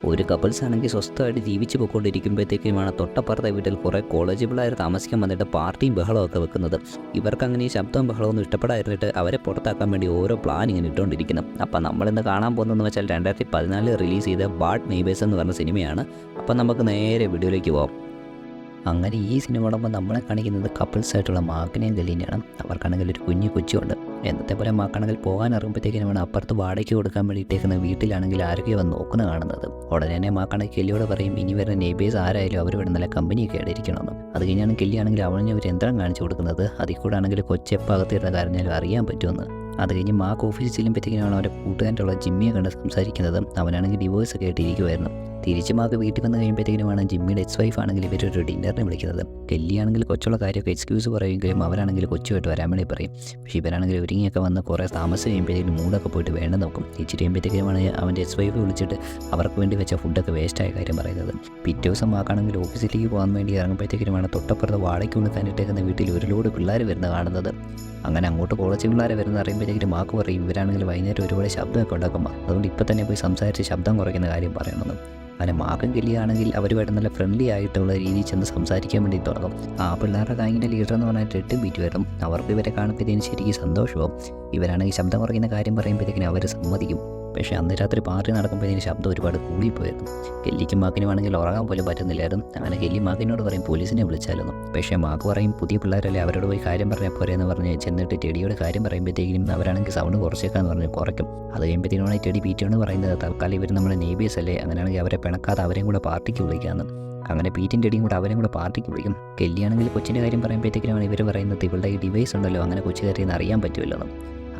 ഒരു കപ്പിൾസ് ആണെങ്കിൽ സ്വസ്ഥമായിട്ട് ജീവിച്ചു പോയിക്കൊണ്ടിരിക്കുമ്പോഴത്തേക്കുമാണ് തൊട്ടപ്പുറത്തെ വീട്ടിൽ കുറേ കോളേജ് താമസിക്കാൻ വന്നിട്ട് പാർട്ടിയും ബഹളവും ഒക്കെ വെക്കുന്നത്. ഇവർക്ക് അങ്ങനെ ഈ ശബ്ദവും ബഹളമൊന്നും ഇഷ്ടപ്പെടാതിരുന്നിട്ട് അവരെ പുറത്താക്കാൻ വേണ്ടി ഓരോ പ്ലാൻ ഇങ്ങനെ ഇട്ടുകൊണ്ടിരിക്കുന്നു അപ്പം നമ്മളിന്ന് കാണാൻ പോകുന്നതെന്ന് വെച്ചാൽ രണ്ടായിരത്തി പതിനാലിൽ റിലീസ് ചെയ്ത ബാഡ് നെയ്ബേഴ്സ് എന്ന് പറഞ്ഞ സിനിമയാണ്. അപ്പം നമുക്ക് നേരെ വീഡിയോയിലേക്ക് പോകാം അങ്ങനെ ഈ സിനിമ കാണുമ്പോൾ നമ്മളെ കാണിക്കുന്നത് കപ്പിൾസ് ആയിട്ടുള്ള മാക്കിനെയും ഗലീനെയാണ്. അവർക്കാണെങ്കിൽ ഒരു കുഞ്ഞു കൊച്ചുണ്ട്. എന്നത്തെ പോലെ മാക്കാണെങ്കിൽ പോകാൻ ഇറങ്ങുമ്പോഴത്തേക്കിനുമാണ് അപ്പുറത്ത് വാടകയ്ക്ക് കൊടുക്കാൻ വേണ്ടിയിട്ടേക്കുന്ന വീട്ടിലാണെങ്കിൽ ആരൊക്കെ വന്ന് നോക്കുന്ന കാണുന്നത്. ഉടനെ തന്നെ മാക്കാണെങ്കിൽ കെല്ലിയോട് പറയും ഇനി വരുന്ന നെയ്ബേഴ്സ് ആരായാലും അവർ ഇവിടെ നല്ല കമ്പനിയൊക്കെ ആയിരിക്കണമെന്ന് അത് കഴിഞ്ഞാണ് കെല്ലിയാണെങ്കിൽ അവനെ ഒരു യന്ത്രം കാണിച്ചു കൊടുക്കുന്നത്. അതിൽ കൂടെ ആണെങ്കിൽ കൊച്ചെപ്പകത്തിരുന്ന കാര്യഞ്ഞാലും അറിയാൻ പറ്റുമെന്ന്. അത് കഴിഞ്ഞ് മാക്ക് ഓഫീസിൽ ചെല്ലുമ്പോഴത്തേക്കിനാണ് അവന്റെ കൂട്ടുകാരുടെ ജിമ്മിയെ കണ്ട് സംസാരിക്കുന്നത് അവനാണെങ്കിൽ ഡിവോഴ്സ് ഒക്കെ ആയിട്ടിരിക്കുമായിരുന്നു തിരിച്ച് മാക്ക് വീട്ടിൽ വന്ന് കഴിയുമ്പോഴത്തേക്കിനുമാണ് ജിമ്മിയുടെ എക്സ് വൈഫ് ആണെങ്കിൽ ഇവരൊരു ഡിന്നറിനെ വിളിക്കുന്നത്. കെല്ലിയാണെങ്കിൽ കൊച്ചുള്ള കാര്യമൊക്കെ എക്സ്ക്യൂസ് പറയുമെങ്കിലും അവരാണെങ്കിൽ കൊച്ചുമായിട്ട് വരാൻ വേണ്ടി പറയും. പക്ഷേ ഇവരാണെങ്കിൽ ഒരുങ്ങിയൊക്കെ വന്ന് കുറേ താമസം കഴിയുമ്പോഴത്തേക്കും മൂടൊക്കെ പോയിട്ട് വേണ്ട നോക്കും. ഇച്ചിരി കഴിയുമ്പോഴത്തേക്കുമാണ് അവന്റെ എക്സ് വൈഫ് വിളിച്ചിട്ട് അവർക്ക് വേണ്ടി വെച്ച ഫുഡൊക്കെ വേസ്റ്റായ കാര്യം പറയുന്നത്. പിറ്റേ ദിവസം ആക്കാണെങ്കിൽ ഓഫീസിലേക്ക് പോകാൻ വേണ്ടി ഇറങ്ങുമ്പോഴത്തേക്കുമാണ് തൊട്ടപ്പുറത്ത് വാടകയ്ക്ക് തന്നിട്ടേക്കുന്ന വീട്ടിൽ ഒരു ലോഡ് പിള്ളേർ വരുന്ന കാണുന്നത്. അങ്ങനെ അങ്ങോട്ട് കോളേജ് പിള്ളേരെ വരുന്ന അറിയുമ്പോഴത്തേക്കും മാക്ക് പറയും. ഇവരാണെങ്കിൽ വൈകുന്നേരം ഒരുപാട് ശബ്ദമൊക്കെ ഉണ്ടാക്കും. അതുകൊണ്ട് ഇപ്പം തന്നെ പോയി സംസാരിച്ച് ശബ്ദം കുറയ്ക്കുന്ന കാര്യം പറയണമെന്ന്. അങ്ങനെ മാർഗം കിളിയാണെങ്കിൽ അവരുമായിട്ട് നല്ല ഫ്രണ്ട്ലി ആയിട്ടുള്ള രീതിയിൽ ചെന്ന് സംസാരിക്കാൻ വേണ്ടി തുടങ്ങും. ആ പിള്ളേരുടെ ഗാങ്ങിന്റെ ലീഡർ എന്ന് പറഞ്ഞാൽ എട്ട് ബീറ്റ് വരും അവർക്ക് ഇവരെ കാണുമ്പോഴത്തേന് ശരിക്കും സന്തോഷവും ഇവരാണെങ്കിൽ ശബ്ദം കുറയ്ക്കുന്ന കാര്യം പറയുമ്പോഴത്തേക്കിനും അവർ സമ്മതിക്കും. പക്ഷേ അന്ന് രാത്രി പാർട്ടി നടക്കുമ്പോൾ ഇതിന്റെ ശബ്ദം ഒരുപാട് കൂടിപ്പോയിരുന്നു. കെല്ലിക്കും മാക്കിനുമാണെങ്കിൽ ഉറങ്ങാൻ പോലും പറ്റുന്നില്ലായിരുന്നു. അങ്ങനെ കെല്ലി മാക്കിനോട് പറയും പോലീസിനെ വിളിച്ചാലൊന്നും. പക്ഷേ മാക്ക് പറയും പുതിയ പിള്ളേരല്ലേ അവരോട് പോയി കാര്യം പറഞ്ഞാൽ പോരെ എന്ന് പറഞ്ഞ് ചെന്നിട്ട് ടെടിയോട് കാര്യം പറയുമ്പോഴത്തേക്കും അവരാണെങ്കിൽ സൗണ്ട് കുറച്ചേക്കാന്ന് പറഞ്ഞ് കുറയ്ക്കും. അത് കഴിയുമ്പോഴത്തേനാണ് ടെടി പീറ്റിയോട് പറയുന്നത്. തൽക്കാലം ഇവർ നമ്മുടെ നേബിയസ് അല്ലേ അങ്ങനെയാണെങ്കിൽ അവരെ പിണക്കാതെ അവരെയും കൂടെ പാർട്ടിക്ക് വിളിക്കാമെന്ന് അങ്ങനെ പീറ്റിന്റെ അടിയും കൂടെ അവരെയും കൂടെ പാർട്ടിക്ക് വിളിക്കും. കെല്ലിയാണെങ്കിൽ കൊച്ചിന്റെ കാര്യം പറയുമ്പോഴത്തേക്കിനാണ് ഇവർ പറയുന്നത് ഇവളുടെ ഈ ഡിവൈസ് ഉണ്ടല്ലോ അങ്ങനെ കൊച്ചു കയറിയെന്ന് അറിയാൻ പറ്റുമല്ലോ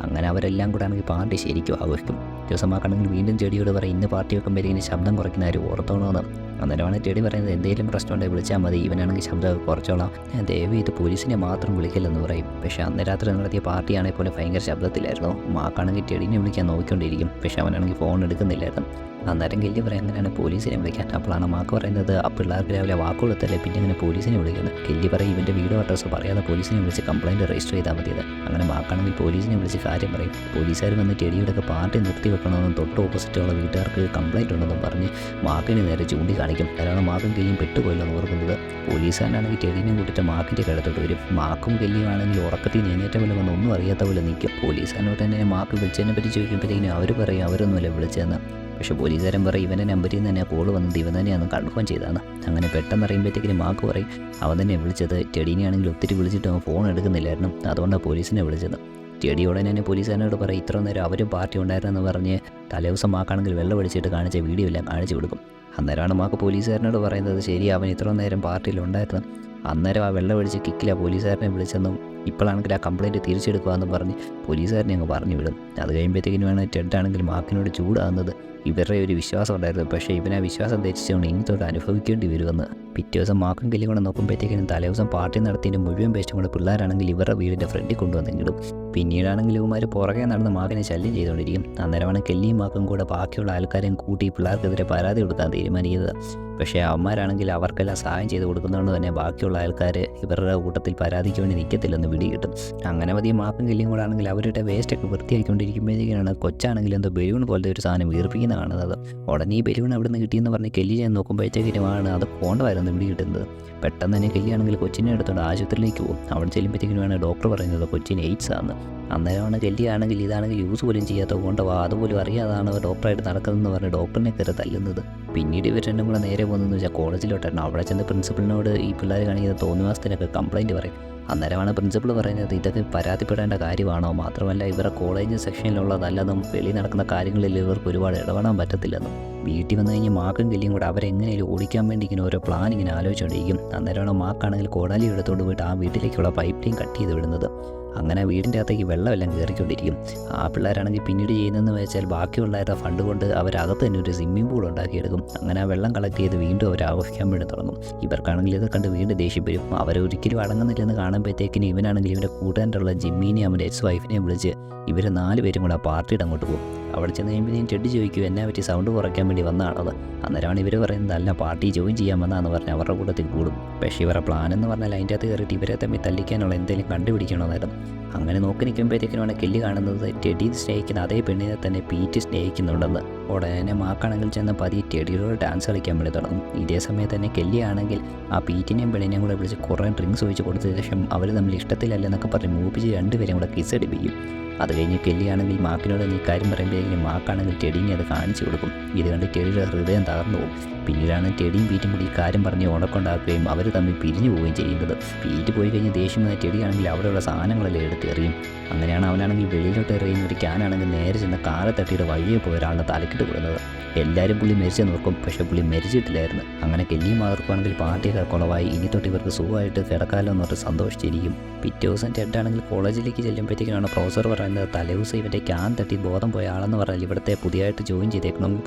അങ്ങനെ അവരെല്ലാം കൂടെ ആണെങ്കിൽ പാർട്ടി ശരിക്കും ആഘോഷിക്കും. ദിവസമാക്കണമെങ്കിൽ വീണ്ടും ചെടിയോട് പറയും. ഇന്ന് പാർട്ടി വെക്കുമ്പോഴത്തേക്കിന് ശബ്ദം കുറയ്ക്കുന്ന ആരും ഓർത്തോണമെന്ന് അന്നേരമാണ് ചെടി പറയുന്നത് എന്തെങ്കിലും പ്രശ്നം ഉണ്ടെങ്കിൽ വിളിച്ചാൽ മതി. ഇവനാണെങ്കിൽ ശബ്ദം കുറച്ചോളാം. ദയവ് ഇത് പോലീസിനെ മാത്രം വിളിക്കില്ലെന്ന് പറയും. പക്ഷേ അന്ന് രാത്രി നടത്തിയ പാർട്ടിയാണെങ്കിൽ പോലെ ഭയങ്കര ശബ്ദത്തിലായിരുന്നു. മാക്കാണെങ്കിൽ ചെടീനെ വിളിക്കാൻ നോക്കിക്കൊണ്ടിരിക്കും. പക്ഷേ അവനാണെങ്കിൽ ഫോൺ എടുക്കുന്നില്ലായിരുന്നു. അന്നേരം കെല്ലി പറയാൻ തന്നെയാണ് പോലീസിനെ വിളിക്കാൻ. അപ്പോഴാണ് മാക്ക് പറയുന്നത് ആ പിള്ളേർക്ക് രാവിലെ വാക്ക് കൊടുത്തല്ലേ പിന്നെ ഇങ്ങനെ പോലീസിനെ വിളിക്കുന്നത്? കെല്ലി പറയും ഇവന്റെ വീടോ അഡ്രസ്സ് പറയാതെ പോലീസിനെ വിളിച്ച് കംപ്ലയിന്റ് രജിസ്റ്റർ ചെയ്താൽ മതിയത് അങ്ങനെ മാക്കാണെങ്കിൽ പോലീസിനെ വിളിച്ച് കാര്യം പറയും. പോലീസുകാർ വന്ന് ചെടിയുടെയൊക്കെ പാർട്ടി നിർത്തി വെക്കണമെന്നും തൊട്ട് ഓപ്പോസിറ്റുള്ള വീട്ടുകാർക്ക് കംപ്ലയിന്റ് ഉണ്ടെന്നും പറഞ്ഞ് മാക്കിന് നേരെ ചൂണ്ടിക്കാണിക്കും. അതാണ് മാക്കും ഗെല്ലിയും പെട്ടുപോയില്ലെന്ന് ഓർക്കുന്നത്. പോലീസുകാരനാണെങ്കിൽ ചെടീനെ കൂട്ടിയിട്ട് മാക്കിന്റെ കിടത്തോട്ട് വരും. മാക്കും ഗെല്ലിയുമാണെങ്കിൽ ഉറക്കത്തിൽ നേനേറ്റ പോലെ ഒന്നും അറിയാത്ത പോലെ നിൽക്കും. പോലീസുകാരനോട് തന്നെ മാക്ക് വിളിച്ചതിനെ പറ്റി ചോദിക്കുമ്പോഴത്തേക്കിനും അവർ പറയും അവരൊന്നുമല്ല വിളിച്ചതെന്ന്. പക്ഷേ പോലീസുകാരൻ പറയും ഇവന്റെ നമ്പറിൽ നിന്ന് തന്നെ കോൾ വന്നത് ഇവൻ തന്നെയാണ് കൺഫേം ചെയ്തതാണ് അങ്ങനെ പെട്ടെന്ന് അറിയുമ്പോഴത്തേക്കും മാക്ക് പറയും അവൻ തന്നെ വിളിച്ചത് ടെഡീനെയാണെങ്കിൽ ഒത്തിരി വിളിച്ചിട്ട് അവൻ ഫോൺ എടുക്കുന്നില്ലായിരുന്നു. അതുകൊണ്ടാണ് പോലീസിനെ വിളിച്ചത്. ചെടിയോടെ തന്നെ പോലീസുകാരനോട് പറയും ഇത്ര നേരം അവരും പാർട്ടി ഉണ്ടായിരുന്നെന്ന് പറഞ്ഞ് തലേദിവസം മാക്കാണെങ്കിൽ വെള്ളം അടിച്ചിട്ട് കാണിച്ച വീഡിയോ എല്ലാം കാണിച്ചു കൊടുക്കും. അന്നേരമാണ് മാക്ക് പോലീസുകാരനോട് പറയുന്നത് ശരി അവൻ ഇത്ര നേരം പാർട്ടിയിൽ ഉണ്ടായിരുന്നു. അന്നേരം ആ വെള്ളം അടിച്ച് കിക്കില്ല പോലീസുകാരനെ വിളിച്ചെന്നും ഇപ്പോഴാണെങ്കിൽ ആ കംപ്ലയിന്റ് തിരിച്ചെടുക്കുകയെന്ന് പറഞ്ഞ് പോലീസുകാരനെ അങ്ങ് പറഞ്ഞു വിടും. അത് കഴിയുമ്പോഴത്തേക്കിനും വേണം ടെഡാണെങ്കിൽ മാക്കിനോട് ചൂടാകുന്നത് ഇവരുടെ ഒരു വിശ്വാസം ഉണ്ടായിരുന്നു. പക്ഷേ ഇവനെ വിശ്വാസം തെറ്റിച്ചുകൊണ്ട് ഇനി അനുഭവിക്കേണ്ടി വരുമെന്ന്. പിറ്റേ ദിവസം മാക്കും കില്ലും കൂടെ നോക്കുമ്പോഴത്തേക്കിനും തലേദിവസം പാർട്ടി നടത്തിയതിന്റെ മുഴുവൻ പേസ്റ്റും കൂടെ പിള്ളേരാണെങ്കിൽ ഇവരുടെ വീടിന്റെ ഫ്രണ്ടിൽ കൊണ്ടുവന്നെങ്കിലും പിന്നീടാണെങ്കിൽ ഇവന്മാർ പുറകെ നടന്ന് മാക്കിനെ ശല്യം ചെയ്തുകൊണ്ടിരിക്കും. അന്നേരമാണ് കെല്ലിയും മാക്കും കൂടെ ബാക്കിയുള്ള ആൾക്കാരെയും കൂട്ടി പിള്ളേർക്കെതിരെ പരാതി കൊടുക്കാൻ തീരുമാനിക്കുന്നത്. പക്ഷേ അവന്മാരാണെങ്കിൽ അവർക്കെല്ലാം സഹായം ചെയ്ത് കൊടുക്കുന്നതുകൊണ്ട് തന്നെ ബാക്കിയുള്ള ആൾക്കാർ ഇവരുടെ കൂട്ടത്തിൽ പരാതിക്ക് വേണ്ടി നിൽക്കത്തില്ലെന്ന് പിടി കിട്ടും അങ്ങനെ മതി മാപ്പും കല്ലിയും കൂടെ ആണെങ്കിൽ അവരുടെ വേസ്റ്റൊക്കെ വൃത്തിയാക്കിക്കൊണ്ടിരിക്കുമ്പോഴത്തേക്കാണ് കൊച്ചാണെങ്കിൽ എന്തോ ബലൂൺ പോലത്തെ ഒരു സാധനം വീർപ്പിക്കുന്ന കാണുന്നത്. ഉടനെ ഈ ബലൂൺ അവിടെ നിന്ന് കിട്ടിയെന്ന് പറഞ്ഞ് കെല്ലി ചെയ്യാൻ നോക്കുമ്പോഴത്തേക്കിനുമാണ് അത് കൊണ്ടുവരുന്നത് പിടി കിട്ടുന്നത് പെട്ടെന്ന് തന്നെ കെല്ലിയാണെങ്കിൽ കൊച്ചിനെ എടുത്തോണ്ട് ആശുപത്രിയിലേക്ക് പോകും. അവിടെ ചെല്ലുമ്പോഴത്തേക്കിനുമാണ് ഡോക്ടർ പറയുന്നത് കൊച്ചിന് എയ്ഡ്സ് ആണ് അന്നേരമാണ് കെല്ലിയാണെങ്കിൽ ഇതാണെങ്കിൽ യൂസ് പോലും ചെയ്യാത്ത കൊണ്ട് വാ അതുപോലും അറിയാതാണ് ഡോക്ടറായിട്ട് നടക്കുന്നതെന്ന് പറഞ്ഞ് ഡോക്ടറിനെ കയറി തല്ലുന്നത്. പിന്നീട് ഇവർ രണ്ടും കൂടെ നേരെ പോകുന്നതെന്ന് വെച്ചാൽ കോളേജിലോട്ടായിരുന്നു അവിടെ ചെന്ന് പ്രിൻസിപ്പളിനോട് ഈ പിള്ളേർ കാണിക്കുന്ന തോന്നിവാസത്തിനൊക്കെ കംപ്ലയിന്റ് പറയും. അന്നേരമാണ് പ്രിൻസിപ്പൾ പറയുന്നത് ഇതൊക്കെ പരാതിപ്പെടേണ്ട കാര്യമാണോ? മാത്രമല്ല ഇവരുടെ കോളേജ് സെക്ഷനിലുള്ളതല്ലെന്നും വെളിയിൽ നടക്കുന്ന കാര്യങ്ങളിൽ ഇവർക്ക് ഒരുപാട് ഇടപെടാൻ പറ്റത്തില്ലെന്നും. വീട്ടിൽ വന്നു കഴിഞ്ഞ് മാക്കും കില്ലിയും കൂടെ അവരെങ്ങനെയും ഓടിക്കാൻ വേണ്ടി ഇങ്ങനെ ഓരോ പ്ലാൻ ഇങ്ങനെ ആലോചിച്ചുകൊണ്ടിരിക്കും. അന്നേരമാണ് മാക്കാണെങ്കിൽ കോടാലി എടുത്തുകൊണ്ട് പോയിട്ട് ആ വീട്ടിലേക്കുള്ള പൈപ്പ് ലൈൻ കട്ട് ചെയ്ത് വിടുന്നത്. അങ്ങനെ വീടിന്റെ അകത്തേക്ക് വെള്ളമെല്ലാം കയറിക്കൊണ്ടിരിക്കും. ആ പിള്ളേരാണെങ്കിൽ പിന്നീട് ചെയ്യുന്നതെന്ന് വെച്ചാൽ ബാക്കിയുള്ളവരുടെ ഫണ്ട് കൊണ്ട് അവരകത്ത് തന്നെ ഒരു സ്വിമ്മിംഗ് പൂൾ ഉണ്ടാക്കിയെടുക്കും. അങ്ങനെ ആ വെള്ളം കളക്ട് ചെയ്ത് വീണ്ടും അവർ ആഘോഷിക്കാൻ വേണ്ടി തുടങ്ങും. ഇവർക്കാണെങ്കിൽ ഇത് കണ്ട് വീണ്ടും ദേഷ്യം വരും. അവരൊരിക്കലും അടങ്ങുന്നില്ലെന്ന് കാണുമ്പോഴത്തേക്കിന് ഇവനാണെങ്കിൽ ഇവന്റെ കൂട്ടുകാരുടെ ജിമ്മീനെ അവന്റെ എക്സ് വൈഫിനെ വിളിച്ച് ഇവർ നാല് പേരും കൂടെ ആ പാർട്ടിയുടെ അങ്ങോട്ട് പോകും. അവിടെ ചെന്ന് കഴിയുമ്പോൾ ഞാൻ ടെഡ് ചോദിക്കും എന്നെ പറ്റി? സൗണ്ട് കുറയ്ക്കാൻ വേണ്ടി വന്നതാണത് അന്നേരമാണ് ഇവർ പറയുന്നത് അല്ല പാർട്ടി ജോയിൻ ചെയ്യാൻ വന്നതെന്ന് പറഞ്ഞ് അവരുടെ കൂട്ടത്തിൽ കൂടും. പക്ഷേ ഇവരുടെ പ്ലാൻ എന്ന് പറഞ്ഞാൽ അതിന്റെ അകത്ത് കയറിയിട്ട് ഇവരെ തമ്മിൽ തല്ലിക്കാനുള്ള എന്തെങ്കിലും കണ്ടുപിടിക്കണമെന്നായിരുന്നു. അങ്ങനെ നോക്കി നിൽക്കുമ്പോഴത്തേക്കിനുമാണ് കെല്ലി കാണുന്നത് ടെഡി സ്നേഹിക്കുന്ന അതേ പെണ്ണിനെ തന്നെ പീറ്റ് സ്നേഹിക്കുന്നുണ്ടെന്ന്. ഉടനെ മാക്കാണെങ്കിൽ ചെന്ന് പതിയെ ടെഡിയോട് ഡാൻസ് കളിക്കാൻ വേണ്ടി തുടങ്ങും. ഇതേ സമയത്ത് തന്നെ കെല്ലി ആണെങ്കിൽ ആ പീറ്റിനെയും പെണ്ണിനെയും കൂടെ വിളിച്ച് കുറേ ഡ്രിങ്ക്സ് ഒഴിച്ച് കൊടുത്ത ശേഷം അവർ തമ്മിൽ ഇഷ്ടത്തിലല്ലെന്നൊക്കെ പറഞ്ഞ് മൂപ്പിച്ച് രണ്ടുപേരും കൂടെ കിസ് അടിപ്പിക്കും. അത് കഴിഞ്ഞ് കെല്ലിയാണെങ്കിൽ മാക്കിനോട് നീ കാര്യം പറയുമ്പോഴേക്കും മാക്കാണെങ്കിൽ ടെഡിനെ അത് കാണിച്ചു കൊടുക്കും. ഇത് കണ്ട് ടെഡിയുടെ ഹൃദയം തകർന്നു പോകും. പിന്നീടാണ് ടെഡിയും പീറ്റും കൂടി ഈ കാര്യം പറഞ്ഞ് ഉണക്കൊണ്ടാക്കുകയും അവർ തമ്മിൽ പിരിഞ്ഞു പോവുകയും ചെയ്യുന്നത്. പീറ്റ് പോയി കഴിഞ്ഞ് ദേഷ്യം ടെഡിയാണെങ്കിൽ അവിടെയുള്ള സാധനങ്ങളെല്ലാം എടുത്ത് എറിയും. അങ്ങനെയാണ് അവനാണെങ്കിൽ വെളിയിലോട്ട് എറിയുന്ന ഒരു ക്യാനാണെങ്കിൽ നേരെ ചെന്ന് കാറ് തട്ടിയിട്ട് വഴിയെ പോയ ഒരാളുടെ തലക്കിട്ട് വിടുന്നത് എല്ലാവരും പുള്ളി മരിച്ചു നോക്കും പക്ഷേ പുള്ളി മരിച്ചിട്ടില്ലായിരുന്നു. അങ്ങനെ കെല്ലിയും മാർക്കുവാണെങ്കിൽ പാർട്ടിയൊക്കെ കുളവായി. ഇനി തൊട്ട് ഇവർക്ക് സുഖമായിട്ട് കിടക്കാമല്ലോ എന്ന് പറഞ്ഞ് സന്തോഷിച്ചിരിക്കും. പിറ്റേ ദിവസം ടെഡാണെങ്കിൽ കോളേജിലേക്ക് ചെല്ലുമ്പോഴത്തേക്കാണ് പ്രൊഫസർ പറയുന്നത് തലേദിവസം ഇവന്റെ ക്യാൻ തട്ടി ബോധം പോയ ആളെന്ന് പറഞ്ഞാൽ ഇവിടുത്തെ പുതിയതായിട്ട് ജോയിൻ ചെയ്ത എക്കണോമിക്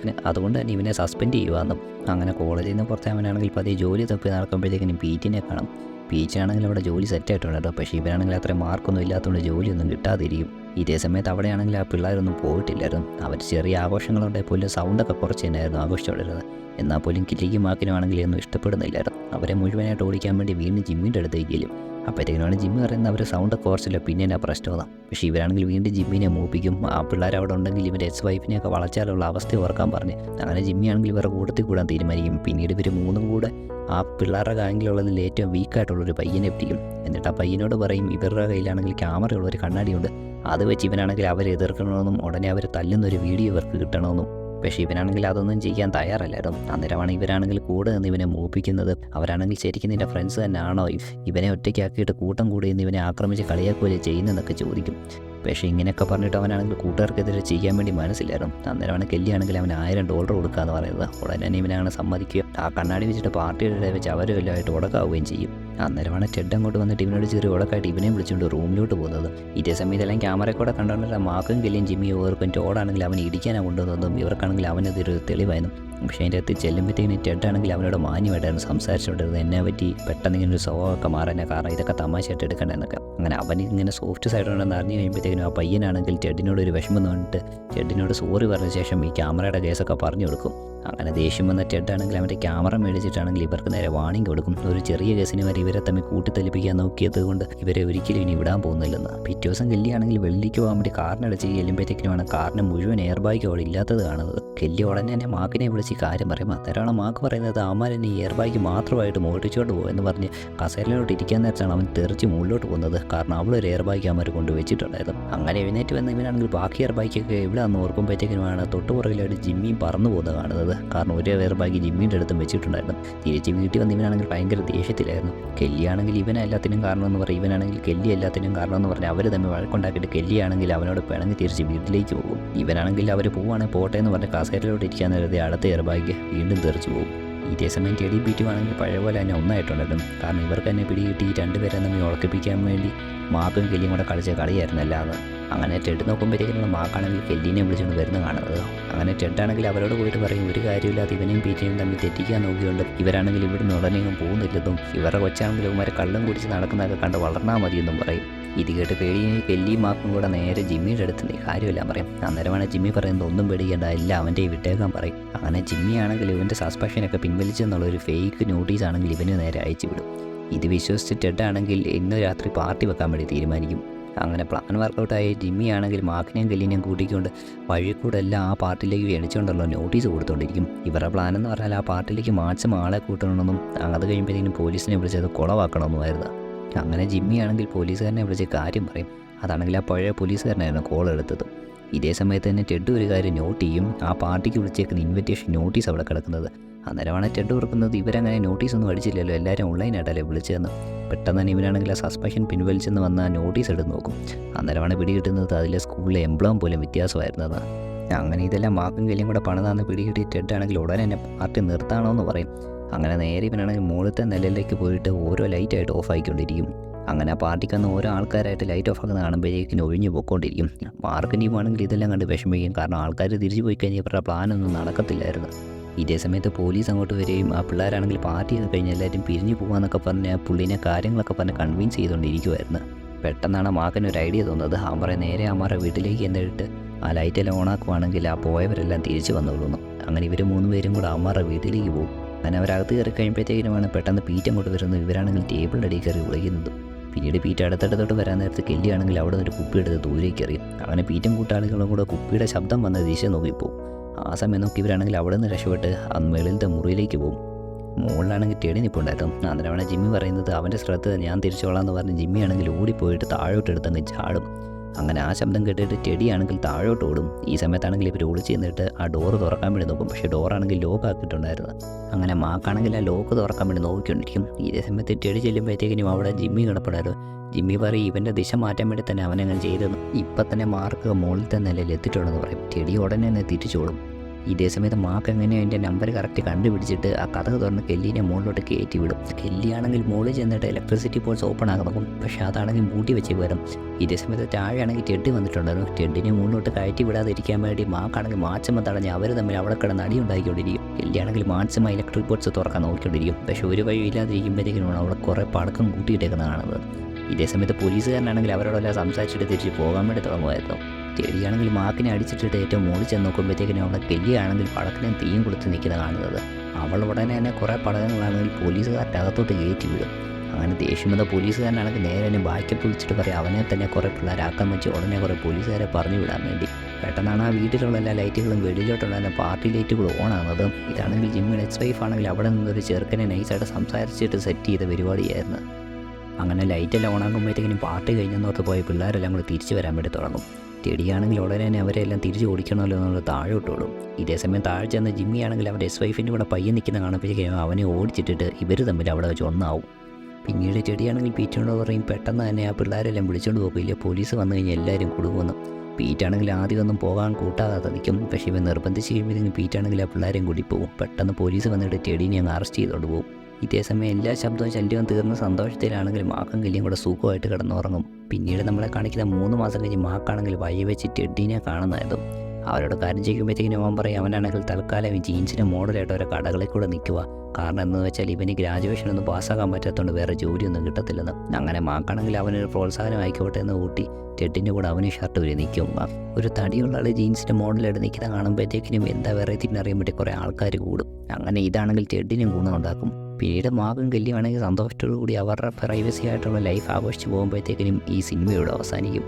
പിന്നെ അതുകൊണ്ട് തന്നെ ഇവനെ സസ്പെൻഡ് ചെയ്യുവാന്നും. അങ്ങനെ കോളേജിൽ നിന്ന് പുറത്തെ അവനാണെങ്കിൽ പതിയെ ജോലി തപ്പി നടക്കുമ്പോഴത്തേക്കിനും പീറ്റിനെ കാണും. പീച്ചാണെങ്കിൽ അവിടെ ജോലി സെറ്റായിട്ടുണ്ട് കേട്ടോ. പക്ഷേ ഇവനാണെങ്കിൽ അത്ര മാർക്കൊന്നും ഇല്ലാത്തതുകൊണ്ട് ജോലിയൊന്നും കിട്ടാതിരിക്കും. ഇതേ സമയത്ത് അവിടെയാണെങ്കിൽ ആ പിള്ളേരൊന്നും പോയിട്ടില്ലായിരുന്നു. അവർ ചെറിയ ആഘോഷങ്ങളുണ്ടെങ്കിൽ പോലും സൗണ്ടൊക്കെ കുറച്ച് തന്നെയായിരുന്നു ആഘോഷിച്ചോണ്ടിരുന്നത് എന്നാൽ പോലും കില്ലിക്കും മാക്കിനുമാണെങ്കിൽ ഒന്നും ഇഷ്ടപ്പെടുന്നില്ലായിരുന്നു. അവരെ മുഴുവനായിട്ട് ഓടിക്കാൻ വേണ്ടി വീണ്ടും ജിമ്മിന്റെ അടുത്തേക്ക് ചെല്ലും അപ്പോഴത്തേക്കിനാണ് ജിമ്മി പറയുന്നത് അവർ സൗണ്ട് കുറച്ചില്ല പിന്നെ എന്നാ പ്രശ്നമാണ് പക്ഷേ ഇവരാണെങ്കിൽ വീണ്ടും ജിമ്മിനെ മൂപ്പിക്കും ആ പിള്ളേർ അവിടെ ഉണ്ടെങ്കിൽ ഇവർ എക്സ് വൈഫിനെയൊക്കെ വളച്ചാലുള്ള അവസ്ഥ ഓർക്കാൻ പറഞ്ഞ് അങ്ങനെ ജിമ്മിയാണെങ്കിൽ ഇവരുടെ കൂട്ടത്തിൽ കൂടാൻ തീരുമാനിക്കും. പിന്നീട് ഇവർ മൂന്നും കൂടെ ആ പിള്ളേരുടെ ഗാങ്ങിലുള്ളതിൽ ഏറ്റവും വീക്കായിട്ടുള്ളൊരു പയ്യനെ പിടിക്കും. എന്നിട്ട് ആ പയ്യനോട് പറയും ഇവരുടെ കയ്യിലാണെങ്കിൽ ക്യാമറയുള്ള ഒരു കണ്ണാടിയുണ്ട്. അത് വെച്ച് ഇവനാണെങ്കിൽ അവരെ എതിർക്കണമെന്നും ഉടനെ അവർ തല്ലുന്നൊരു വീഡിയോ ഇവർക്ക് കിട്ടണമെന്നും. പക്ഷേ ഇവനാണെങ്കിൽ അതൊന്നും ചെയ്യാൻ തയ്യാറല്ലായിരുന്നു അന്നേരമാണ് ഇവരാണെങ്കിൽ കൂടെ നിന്ന് ഇവനെ മൂപ്പിക്കുന്നത് അവരാണെങ്കിൽ ശരിക്കും നിന്റെ ഫ്രണ്ട്സ് തന്നെയാണോ? ഇവനെ ഒറ്റയ്ക്കാക്കിയിട്ട് കൂട്ടം കൂടി നിന്ന് ഇവനെ ആക്രമിച്ച് കളിയാക്കുകയല്ലേ ചെയ്യുന്നതെന്നൊക്കെ ചോദിക്കും. പക്ഷേ ഇങ്ങനെയൊക്കെ പറഞ്ഞിട്ട് അവനാണെങ്കിൽ കൂട്ടുകാർക്കെതിരെ ചെയ്യാൻ വേണ്ടി മനസ്സിലായിരുന്നു. അന്നേരമാണ് കെല്ലിയാണെങ്കിൽ അവൻ ആയിരം ഡോളർ കൊടുക്കാന്ന് പറയുന്നത്. ഉടനെ തന്നെ ഇവനാണ് സമ്മതിക്കുക ആ കണ്ണാടി വെച്ചിട്ട് പാർട്ടിയുടെ വെച്ച് അവരും എല്ലാമായിട്ട് ഉടക്കാവുകയും ചെയ്യും. അന്നേരമാണ് ടെഡ് അങ്ങോട്ട് വന്നിട്ട് ഇവനോട് ചെറിയ ഉടക്കായിട്ട് ഇവനെയും വിളിച്ചുകൊണ്ട് റൂമിലോട്ട് പോകുന്നത്. ഇതേ സമയത്ത് എല്ലാം ക്യാമറ കൂടെ കണ്ടുകൊണ്ടില്ല മാക്കും കെല്ലിയും ജിമ്മിയും ഓർക്കും ടോടാണെങ്കിൽ അവൻ ഇടിക്കാനാണ് കൊണ്ടുവന്നതും ഇവർക്കാണെങ്കിൽ അവനതൊരു തെളിവായിരുന്നു. പക്ഷേ അതിന്റെ അകത്ത് ചെല്ലുമ്പോഴത്തേക്കിന് ടെഡാണെങ്കിൽ അവനോട് മാന്യമായിട്ടാണ് സംസാരിച്ചുകൊണ്ടിരുന്നത്. എന്നെ പറ്റി പെട്ടെന്ന് ഇങ്ങനെ ഒരു സ്വഭാവമൊക്കെ മാറാനാണ് കാരണം ഇതൊക്കെ തമാശയായിട്ട് എടുക്കണ്ടെന്നൊക്കെ. അങ്ങനെ അവൻ ഇങ്ങനെ സോഫ്റ്റ് സൈഡുണ്ടെന്ന് അറിഞ്ഞു കഴിയുമ്പോഴത്തേക്കിനും ആ പയ്യനാണെങ്കിൽ ടെഡിനോട് ഒരു വിഷമം തോന്നിട്ട് ടെഡിനോട് സോറി പറഞ്ഞ ശേഷം ഈ ക്യാമറയുടെ കേസൊക്കെ പറഞ്ഞു കൊടുക്കും. അങ്ങനെ ദേഷ്യം വന്ന ടെഡാണെങ്കിൽ അവന്റെ ക്യാമറ മേടിച്ചിട്ടാണെങ്കിൽ ഇവർക്ക് നേരെ വാണിംഗ് കൊടുക്കും. ഒരു ചെറിയ കേസിന് വരെ ഇവരെ തമ്മിൽ കൂട്ടിത്തെളിപ്പിക്കാൻ നോക്കിയത് കൊണ്ട് ഇവരെ ഒരിക്കലും ഇനി വിടാൻ പോകുന്നില്ലെന്ന്. പിറ്റേ ദിവസം കെല്ലിയാണെങ്കിൽ വെള്ളിക്ക് പോകാൻ വേണ്ടി കാറിനടച്ച് ചെല്ലുമ്പോഴത്തേക്കിനുമാണ് കാറിന് മുഴുവൻ എയർ ബാഗ് അവിടെ ഇല്ലാത്തത് കാണുന്നത്. കെല്ലി ഉടനെ തന്നെ മാക്കിനെ വിളിച്ച് കാര്യം പറയും. അന്നേരമാണ് മാക്ക് പറയുന്നത് അമ്മാൻ എന്നെ എയർ ബാഗ് മാത്രമായിട്ട് മോട്ടിച്ചോട്ട് പോകുമെന്ന് പറഞ്ഞ് കസേരയിലോട്ട് ഇരിക്കാൻ നേരത്താണ് അവൻ തെറിച്ച് മുകളിലോട്ട് പോകുന്നത്. കാരണം അവളൊരു എയർ ബാഗ് അമ്മ കൊണ്ട് വെച്ചിട്ടുണ്ടായത് അങ്ങനെ എഴുന്നേറ്റ് വന്ന ഇവനാണെങ്കിൽ ബാക്കി എയർ ബാഗൊക്കെ എവിടെ ആണെന്ന് ഓർക്കുമ്പോഴത്തേക്കിനുമാണ് തൊട്ടുപുറകിലായിട്ട് ജിമ്മിയും പറന്നു പോകുന്നത് കാണുന്നത്. കാരണം ഒരു എയർ ബാഗ് ജിമ്മിന്റെ അടുത്തും വെച്ചിട്ടുണ്ടായിരുന്നു. തിരിച്ച് വീട്ടിൽ വന്ന് ഇവനാണെങ്കിൽ ഭയങ്കര ദേഷ്യത്തിലായിരുന്നു. കെല്ലിയാണെങ്കിൽ ഇവനെ എല്ലാത്തിനും കാരണം എന്ന് പറയും ഇവനാണെങ്കിൽ കെല്ലി എല്ലാത്തിനും കാരണം എന്ന് പറഞ്ഞ് അവർ തമ്മിൽ വഴക്കുണ്ടാക്കിയിട്ട് കെല്ലിയാണെങ്കിൽ അവനോട് പിണങ്ങി തിരിച്ച് വീട്ടിലേക്ക് പോകും. ഇവനാണെങ്കിൽ അവർ പോവുകയാണെങ്കിൽ പോട്ടെ എന്ന് പറഞ്ഞ് കസേരയിലോട്ട് ഇരിക്കാൻ നേരത്തെ അടുത്ത എയർ ബാഗ് വീണ്ടും തെറിച്ചു പോകും. ഇതേ സമയം ടെഡി പിറ്റുവാണെങ്കിൽ പഴയ പോലെ തന്നെ ഒന്നായിട്ടുണ്ടായിരുന്നു. കാരണം ഇവർക്ക് തന്നെ പിടികിട്ടി രണ്ടുപേരെ തമ്മിൽ ഉറക്കിപ്പിക്കാൻ വേണ്ടി മാപ്പും കെല്ലിയും കൂടെ കളിച്ച കളിയായിരുന്നു അല്ലാതെ അങ്ങനെ ടെഡ് നമ്മൾ മാക്കാണെങ്കിൽ കെല്ലിനെ വിളിച്ചുകൊണ്ട് വരുന്ന കാണുന്നത് അങ്ങനെ ടെഡാണെങ്കിൽ അവരോട് പോയിട്ട് പറയും ഒരു കാര്യമില്ലാതെ ഇവനെയും പീറ്റിനെയും തമ്മിൽ തെറ്റിക്കാൻ നോക്കിയുണ്ട് ഇവരാണെങ്കിൽ ഇവിടുന്ന് ഉടനെയും പോകുന്നില്ലെന്നും ഇവരുടെ കൊച്ചാണെങ്കിൽ ഇവന്മാരെ കള്ളം കുടിച്ച് നടക്കുന്നതൊക്കെ കണ്ട് വളർന്നാൽ മതിയെന്നും പറയും. ഇത് കേട്ട് പേടി കെല്ലിയും മാക്കും കൂടെ നേരെ ജിമ്മിയുടെ അടുത്ത് നീ കാര്യമെല്ലാം പറയും. അന്നേരമാണ് ജിമ്മി പറയുന്നത് ഒന്നും പേടിക്കേണ്ട എല്ലാം അവന്റെ വിട്ടേക്കാൻ പറയും. അങ്ങനെ ജിമ്മി ആണെങ്കിൽ ഇവന്റെ സസ്പെൻഷനൊക്കെ പിൻവലിച്ചെന്നുള്ള ഒരു ഫേക്ക് നോട്ടീസ് ആണെങ്കിൽ ഇവന് നേരെ അയച്ചു വിടും. ഇത് വിശ്വസിച്ച് ടെഡാണെങ്കിൽ ഇന്ന് രാത്രി പാർട്ടി വെക്കാൻ വേണ്ടി തീരുമാനിക്കും. അങ്ങനെ പ്ലാൻ വർക്കൗട്ടായി ജിമ്മി ആണെങ്കിൽ മാക്കിനെയും കല്ലിനെയും കൂട്ടിക്കൊണ്ട് വഴി കൂടെ എല്ലാം ആ പാർട്ടിയിലേക്ക് വേണിച്ചുകൊണ്ടല്ലോ നോട്ടീസ് കൊടുത്തുകൊണ്ടിരിക്കും ഇവരുടെ പ്ലാൻ എന്ന് പറഞ്ഞാൽ ആ പാർട്ടിയിലേക്ക് മാക്സിമം ആളെ കൂട്ടണമെന്നും അത് കഴിയുമ്പോഴത്തേക്കും പോലീസിനെ വിളിച്ചത് കുളവാക്കണമെന്നുമായിരുന്നു. അങ്ങനെ ജിമ്മി ആണെങ്കിൽ പോലീസുകാരനെ വിളിച്ച് കാര്യം പറയും. അതാണെങ്കിൽ ആ പഴയ പോലീസുകാരനായിരുന്നു കോൾ എടുത്തത്. ഇതേ സമയത്ത് തന്നെ ടെഡ് ഒരു കാര്യം നോട്ട് ചെയ്യും. ആ പാർട്ടിക്ക് വിളിച്ചേക്കുന്ന ഇൻവിറ്റേഷൻ നോട്ടീസ് അവിടെ കിടക്കുന്നത്. അന്നേരമാണ് ടെഡ് ഓർക്കുന്നത് ഇവരങ്ങനെ നോട്ടീസ് ഒന്നും അടിച്ചില്ലല്ലോ എല്ലാവരും ഓൺലൈനായിട്ടല്ലേ വിളിച്ചതെന്ന്. പെട്ടെന്ന് തന്നെ ഇവനാണെങ്കിൽ ആ സസ്പെൻഷൻ പിൻവലിച്ചെന്ന് വന്ന ആ നോട്ടീസ് എടുത്ത് നോക്കും. അന്നേരമാണ് പിടികിട്ടുന്നത്. അതിലെ സ്കൂളിലെ എംപ്ലോം പോലും വ്യത്യാസമായിരുന്നത്. അങ്ങനെ ഇതെല്ലാം മാക്കും കല്ലും കൂടെ പണിതാന്ന് പിടികിട്ടി ടെഡ് ആണെങ്കിൽ ഉടനെ തന്നെ പാർട്ടി നിർത്താണോ എന്ന് പറയും. അങ്ങനെ നേരെ ഇവനാണെങ്കിൽ മുകളിലത്തെ നിലയിലേക്ക് പോയിട്ട് ഓരോ ലൈറ്റായിട്ട് ഓഫ് ആയിക്കൊണ്ടിരിക്കും. അങ്ങനെ ആ പാർട്ടിക്ക് വന്ന് ഓരോ ആൾക്കാരായിട്ട് ലൈറ്റ് ഓഫ് ആക്കുന്ന കാണുമ്പോഴേക്കും ഒഴിഞ്ഞു പോയിക്കൊണ്ടിരിക്കും. മാർക്ക് ആണെങ്കിൽ ഇതെല്ലാം കണ്ട് വിഷമിക്കും. കാരണം ആൾക്കാർ തിരിച്ചു പോയി കഴിഞ്ഞാൽ ഇവരുടെ പ്ലാനൊന്നും നടക്കത്തില്ലായിരുന്നു. ഇതേ സമയത്ത് പോലീസ് അങ്ങോട്ട് വരികയും ആ പിള്ളേരാണെങ്കിൽ പാർട്ടി ചെയ്ത് കഴിഞ്ഞ് എല്ലാവരും പിരിഞ്ഞു പോകാമെന്നൊക്കെ പറഞ്ഞ് പുള്ളിനെ കാര്യങ്ങളൊക്കെ പറഞ്ഞ് കൺവിൻസ് ചെയ്തുകൊണ്ടിരിക്കുമായിരുന്നു പെട്ടെന്നാണ് മാക്കിന് ഒരു ഐഡിയ തോന്നുന്നത്. അവരെ നേരെ അമ്മാരെ വീട്ടിലേക്ക് എന്നിട്ട് ആ ലൈറ്റെല്ലാം ഓണാക്കുവാണെങ്കിൽ ആ പോയവരെല്ലാം തിരിച്ചു വന്നോളുന്നു. അങ്ങനെ ഇവർ മൂന്ന് പേരും കൂടെ അമ്മമാരുടെ വീട്ടിലേക്ക് പോകും. അങ്ങനെ അവരകത്ത് കയറി കഴിയുമ്പോഴത്തേക്കിനുമാണ് പെട്ടെന്ന് പീറ്റം അങ്ങോട്ട് വരുന്നത്. ഇവരാണെങ്കിൽ ടേബിളിന്റെ അടിയിൽ കയറി വിളിക്കുന്നത്. പിന്നീട് പീറ്റ അടുത്തടുത്തോട്ട് വരാൻ നേരത്ത് കെല്ലിയാണെങ്കിൽ അവിടെ നിന്ന് ഒരു കുപ്പി എടുത്ത് ദൂരേക്ക് എറിയും. അങ്ങനെ പീറ്റം കൂട്ടാളികളും കൂടെ കുപ്പിയുടെ ശബ്ദം വന്ന ദിശ നോക്കിപ്പോവും. ആ സമയം നോക്കി ഇവരാണെങ്കിൽ അവിടെ നിന്ന് രക്ഷപ്പെട്ട് മേളിലത്തെ മുറിയിലേക്ക് പോകും. മുകളിലാണെങ്കിൽ ടെടി നിൽപ്പുണ്ടായിരുന്നു അന്നേരമാണ് ജിമ്മി പറയുന്നത് അവന്റെ ശ്രദ്ധ ഞാൻ തിരിച്ചോളാം എന്ന് പറഞ്ഞ് ജിമ്മി ആണെങ്കിൽ ഓടിപ്പോയിട്ട് താഴോട്ട് എടുത്തങ്ങ് ചാടും. അങ്ങനെ ആ ശബ്ദം കേട്ടിട്ട് ടെടിയാണെങ്കിൽ താഴോട്ട് ഓടും. ഈ സമയത്താണെങ്കിൽ ഇവർ ഒളിച്ച് ചെന്നിട്ട് ആ ഡോറ് തുറക്കാൻ വേണ്ടി നോക്കും. പക്ഷേ ഡോറാണെങ്കിൽ ലോക്ക് ആക്കിയിട്ടുണ്ടായിരുന്നു. അങ്ങനെ മാക്കാണെങ്കിൽ ആ ലോക്ക് തുറക്കാൻ വേണ്ടി നോക്കിക്കൊണ്ടിരിക്കും. ഇതേ സമയത്ത് ടെടി ചെല്ലുമ്പോഴത്തേക്കിനും അവിടെ ജിമ്മി കിടപ്പുണ്ടായിരുന്നു. ജിമ്മി പറയും ഇവന്റെ ദിശ മാറ്റാൻ വേണ്ടി തന്നെ അവനങ്ങനെ ചെയ്തെന്ന്. ഇപ്പം തന്നെ മാർക്ക് മുകളിൽ തന്നെ നിലയിൽ എത്തിയിട്ടുണ്ടെന്ന് പറയും. ടെടി ഉടനെ തന്നെ തിരിച്ചോടും. ഇതേ സമയത്ത് മാക്ക് എങ്ങനെയോ എന്റെ നമ്പർ കറക്റ്റ് കണ്ടുപിടിച്ചിട്ട് ആ കഥ തുറന്ന് കെല്ലിനെ മുകളിലോട്ട് കയറ്റി വിടും. കെല്ലിയാണെങ്കിൽ മുകളിൽ ചെന്നിട്ട് ഇലക്ട്രിസിറ്റി പോൾസ് ഓപ്പൺ ആകും പക്ഷേ അതാണെങ്കിൽ മൂട്ടി വെച്ച് വരും ഇതേ സമയത്ത് താഴെയാണെങ്കിൽ ടെഡ് വന്നിട്ടുണ്ടായിരുന്നു. ടെഡിനെ മുകളിലോട്ട് കയറ്റി വിടാതിരിക്കാൻ വേണ്ടി മാക്കാണെങ്കിൽ മാച്ചമ്മ തടഞ്ഞ് അവർ തമ്മിൽ അവിടെ കിടന്ന് അടി ഉണ്ടാക്കിക്കൊണ്ടിരിക്കും കെല്ലിയാണെങ്കിൽ മാച്ചമ്മ ഇലക്ട്രിക് പോൾസ് തുറക്കാൻ നോക്കിക്കൊണ്ടിരിക്കും. പക്ഷേ ഒരു വഴി ഇല്ലാതിരിക്കുമ്പോഴത്തേക്കിനും അവിടെ കുറേ പടക്കം കൂട്ടിയിട്ടേക്കുന്നത് കാണുന്നത്. ഇതേ സമയത്ത് പോലീസുകാരനാണെങ്കിൽ അവരോടെല്ലാം സംസാരിച്ചിട്ട് തിരിച്ച് പോകാൻ വേണ്ടി തുടങ്ങുമായിരുന്നു. ചെടിയാണെങ്കിൽ മാക്കിനെ അടിച്ചിട്ടിട്ട് ഏറ്റവും മുകളിൽ ചെന്ന് നോക്കുമ്പോഴത്തേക്കിനും അവളെ കെല്ലിയാണെങ്കിൽ പടക്കിനും തീയും കൊടുത്ത് നിൽക്കുന്ന കാണുന്നത്. അവൾ ഉടനെ തന്നെ കുറേ പടകങ്ങളാണെങ്കിൽ പോലീസുകാരുടെ അകത്തോട്ട് കയറ്റി വിടും. അങ്ങനെ ദേഷ്യം വന്ന പോലീസുകാരനാണെങ്കിൽ നേരെ തന്നെ ബാക്കപ്പ് വിളിച്ചിട്ട് പറയും. അവനെ തന്നെ കുറേ പിള്ളേരാക്കാൻ വെച്ച് ഉടനെ കുറേ പോലീസുകാരെ പറഞ്ഞു വിടാൻ വേണ്ടി. പെട്ടെന്നാണ് ആ വീട്ടിലുള്ള എല്ലാ ലൈറ്റുകളും വെളിയിലോട്ടുള്ള എല്ലാ പാർട്ടി ലൈറ്റുകൾ ഓൺ ആകുന്നത് ഇതാണെങ്കിൽ ജിമ്മിയുടെ എക്സ് വൈഫ് ആണെങ്കിൽ അവിടെ നിന്നൊരു ചെറുക്കനെ നൈസായിട്ട് സംസാരിച്ചിട്ട് സെറ്റ് ചെയ്ത പരിപാടിയായിരുന്നു. അങ്ങനെ ലൈറ്റെല്ലാം ഓണാകുമ്പോഴത്തേക്കിനും പാർട്ടി കഴിഞ്ഞെന്നോർത്ത് പോയ പിള്ളേരെല്ലാം കൂടി തിരിച്ചു വരാൻ വേണ്ടി തുടങ്ങും. ചെടിയാണെങ്കിൽ ഉടനെ തന്നെ അവരെല്ലാം തിരിച്ചു ഓടിക്കണമല്ലോ എന്നുള്ള ഇട്ടോളും ഇതേ സമയം താഴെ ചെന്ന ജിമ്മി ആണെങ്കിൽ അവന്റെ എസ് വൈഫിന്റെ കൂടെ പയ്യൻ നിൽക്കുന്ന കാണുമ്പോഴേക്കും അവനെ ഓടിച്ചിട്ടിട്ട് ഇവർ തമ്മിൽ അവിടെ വെച്ച് ഒന്നാവും. പിന്നീട് ചെടിയാണെങ്കിൽ പീറ്റിനോട് പറയും പെട്ടെന്ന് തന്നെ ആ പിള്ളേരെല്ലാം വിളിച്ചുകൊണ്ട് പോകില്ല പോലീസ് വന്നു കഴിഞ്ഞാൽ എല്ലാവരും കുടുങ്ങുമെന്ന്. പീറ്റാണെങ്കിൽ ആദ്യം ഒന്നും പോകാൻ കൂട്ടാകാതെ നിൽക്കും. പക്ഷേ ഇവൻ നിർബന്ധിച്ച് കഴിയുമ്പോഴത്തേക്കും പീറ്റാണെങ്കിൽ ആ പിള്ളേരെയും കൂടി പോകും. പെട്ടെന്ന് പോലീസ് വന്നിട്ട് ചെടീനെ അങ്ങ് അറസ്റ്റ് ചെയ്തുകൊണ്ട് പോകും. ഇതേ സമയം എല്ലാ ശബ്ദവും ശല്യവും തീർന്ന സന്തോഷത്തിലാണെങ്കിൽ മാക്കും കല്ലിയും കൂടെ സുഖമായിട്ട് കിടന്നുറങ്ങും. പിന്നീട് നമ്മളെ കാണിക്കുന്ന മൂന്ന് മാസം കഴിഞ്ഞ് മാക്കാണെങ്കിൽ വഴി വെച്ച് ടെഡിനെ കാണുന്നതായിരുന്നു അവരോട് കാര്യം ചെയ്യുമ്പോഴത്തേക്കിനും അവൻ പറയും അവനാണെങ്കിൽ തൽക്കാലം ഈ ജീൻസിന്റെ മോഡലായിട്ട് ഓരോ കടകളിൽ കൂടെ നിൽക്കുക. കാരണം എന്ന് വെച്ചാൽ ഇവന് ഗ്രാജുവേഷൻ ഒന്നും പാസ്സാക്കാൻ പറ്റാത്തതുകൊണ്ട് വേറെ ജോലിയൊന്നും കിട്ടത്തില്ലെന്ന്. അങ്ങനെ മാക്കാണെങ്കിൽ അവനൊരു പ്രോത്സാഹനം ആയിക്കോട്ടെ എന്ന് കൂട്ടി ടെഡിന്റെ കൂടെ അവന് ഷർട്ട് വരെ നിൽക്കും. ഒരു തടിയുള്ള ആൾ ജീൻസിന്റെ മോഡലായിട്ട് നിൽക്കുന്ന കാണുമ്പോഴത്തേക്കിനും എന്താ വെറൈറ്റി അറിയാൻ പറ്റി കുറേ ആൾക്കാർ കൂടും. അങ്ങനെ ഇതാണെങ്കിൽ ടെഡിനും ഗുണമുണ്ടാക്കും. പിന്നീട് മാകും കല്യാണെങ്കിൽ സന്തോഷത്തോടു കൂടി അവരുടെ പ്രൈവസി ആയിട്ടുള്ള ലൈഫ് ആഘോഷിച്ച് പോകുമ്പോഴത്തേക്കിനും ഈ സിനിമയോട് അവസാനിക്കും.